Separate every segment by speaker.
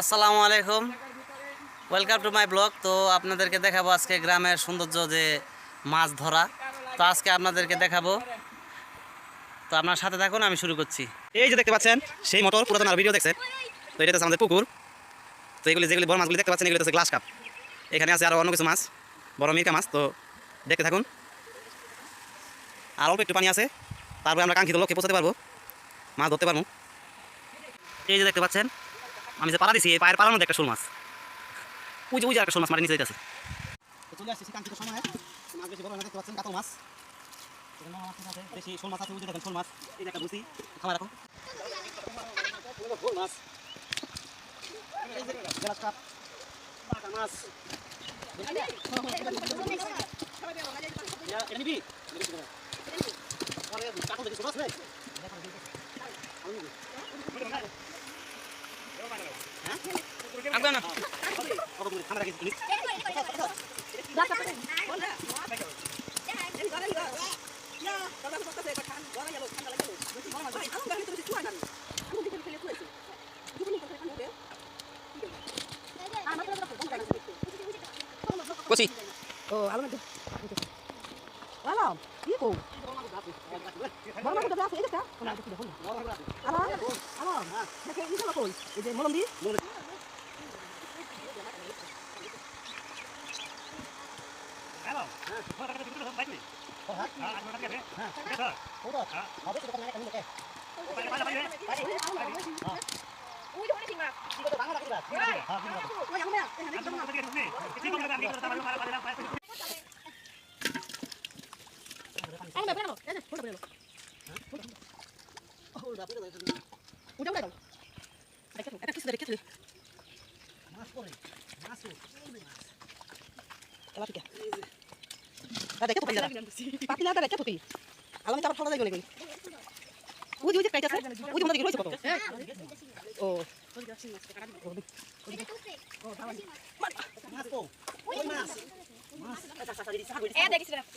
Speaker 1: আসসালামু আলাইকুম। Welcome to my blog তো আপনাদেরকে দেখাবো আজকে গ্রামের সৌন্দর্য যে মাছ ধরা। তো আজকে আপনাদেরকে দেখাবো। তো আপনার সাথে থাকুন, আমি শুরু করছি। এই যে দেখতে পাচ্ছেন, সেই মোটর পুরাতন আর ভিডিও দেখছেন। তো এটা আমাদের পুকুর। তো এগুলি যেগুলি বড় মাছগুলি দেখতে পাচ্ছেন, এগুলি হচ্ছে গ্লাস কাপ এখানে আছে আরও অন্য কিছু মাছ, বড় মিরকা মাছ। তো দেখতে থাকুন। আর অল্প একটু পানি আছে। তারপরে আমরা কাঙ্ক্ষিত লক্ষ্যে পৌঁছাতে পারব। মাছ ধরতে পারব। এই যে দেখতে পাচ্ছেন আমি যে পালা দিছি, এই পায়ের পালার মধ্যে একটা শোল মাছ। ওই যে একটা শোল মাছ মাটি নিচে চলে মাছ। মাছ মাছ। আছে ওই মাছ। মাছ আগে না কত দূরে খামার রাখিস কচি
Speaker 2: ও আলাম আলাম কি কো বড় মাছ আছে এই দেখা কোন আছে দেখুন আলাম আলাম দেখে এই যে কই এই যে মলম দি ওই আমরা উঠে উঠে দাও এটা কিছু দেখে তুই এলা ঠিক আছে দেখে তো পাইলা পাতিলা দা দেখে তো তুই আলামি তার ফটো যাই গলে ওই যে ওই যে কাইটা আছে ওই যে মধ্যে রয়েছে কত ও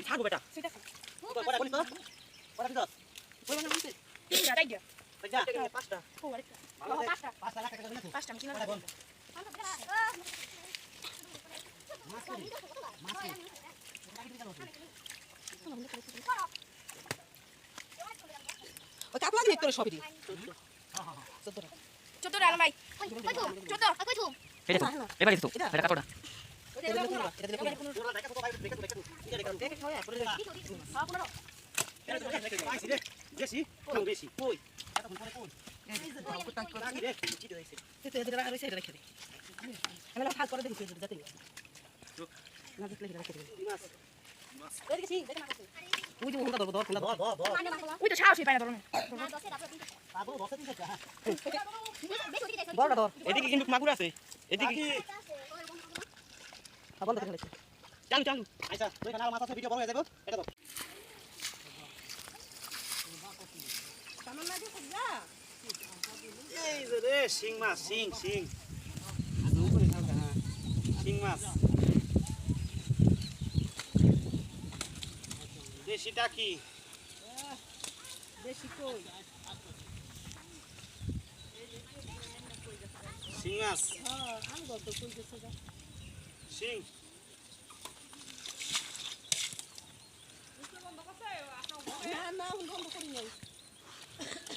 Speaker 2: থাকব বেটা ওই কাপলা দিয়ে তোর সবই দি চোদ্দটা
Speaker 3: চোদ্দটা আলম ভাই চোদ্দ
Speaker 1: এটা তো এবার তো এটা
Speaker 2: দিলে
Speaker 1: বেশি
Speaker 2: করে
Speaker 1: এদিকে কিন্তু মাগুর আছে এদিকে
Speaker 2: বল দেখে গেছে
Speaker 1: চালু চালু আচ্ছা কানাল মাথা ভিডিও বড় হয়ে যাবে এটা তো এই যে রে শিং মাছ শিং শিং শিং মাছ দেশিটা কি
Speaker 2: বেশি কই
Speaker 1: শিং মাছ
Speaker 2: হ্যাঁ আমি গত কই গেছে যা
Speaker 1: শিং
Speaker 2: না না হুন্ডা বন্ধ করি নাই আমি বাইকটা চাইলাম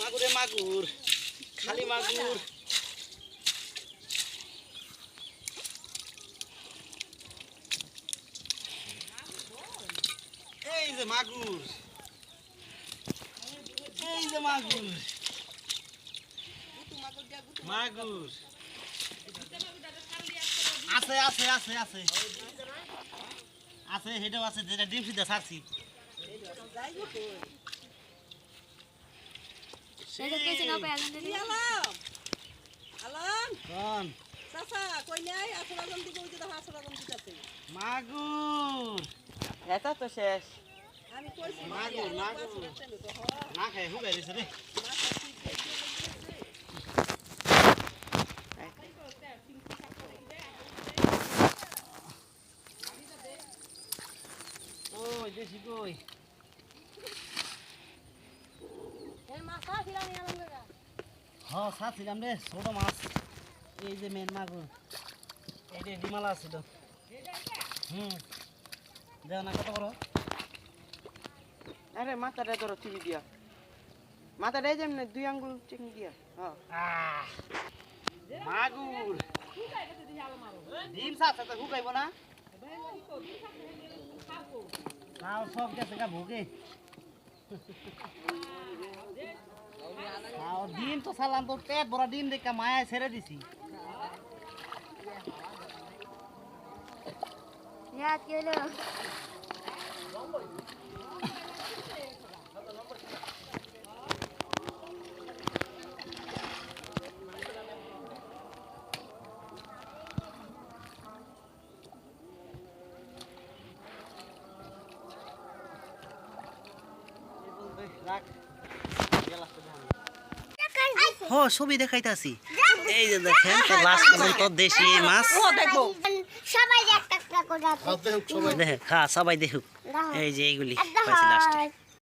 Speaker 1: মাগুরে মাগুর, খালি মাগুর। এই যে মাগুর, এই যে মাগুর। মাগুর। আছে আছে আছে আছে। আছে, সেটাও আছে, যেটা ডিম সিদ্ধা ছাড়ছি
Speaker 3: কেজি নাও পাই আলহামদুলিল্লাহ
Speaker 2: আলাম আলাম?
Speaker 1: কোন?
Speaker 2: চাচা কই নাই? আসলা জন দিকে ওই যে দেখো আসলা জন দিতেছে।
Speaker 1: মাগুর
Speaker 4: এটা তো শেষ।
Speaker 2: আমি কইছি
Speaker 1: মাগুর, মাগুর। না খাই হুগাই দিছে রে। ওই দেশি কই? হ্যাঁ সাথিলাম রে ছোট মাছ। এই যে মেন মাগুর এই যে ডিমালা তো হুম। দেও না কত বড়?
Speaker 4: আরে মাথাটা ধরো চিনি দিয়া। মাথাটা যেমন দুই আঙ্গুল চিনি দিয়া। হ্যাঁ।
Speaker 1: মাগুর। ডিম সাথে তো হুকাইব না। সব গেছে গা ভোগে। Ah, din to salam to te bora din de ka maya sere
Speaker 3: disi. Ya
Speaker 1: kelo. হ ছবি দেখাইতাছি। এই যে দেখেন তো লাস্ট পর্যন্ত দেশি এই মাছ।
Speaker 3: সবাই
Speaker 1: হ্যাঁ সবাই দেখুক। এই যে এইগুলি লাস্টে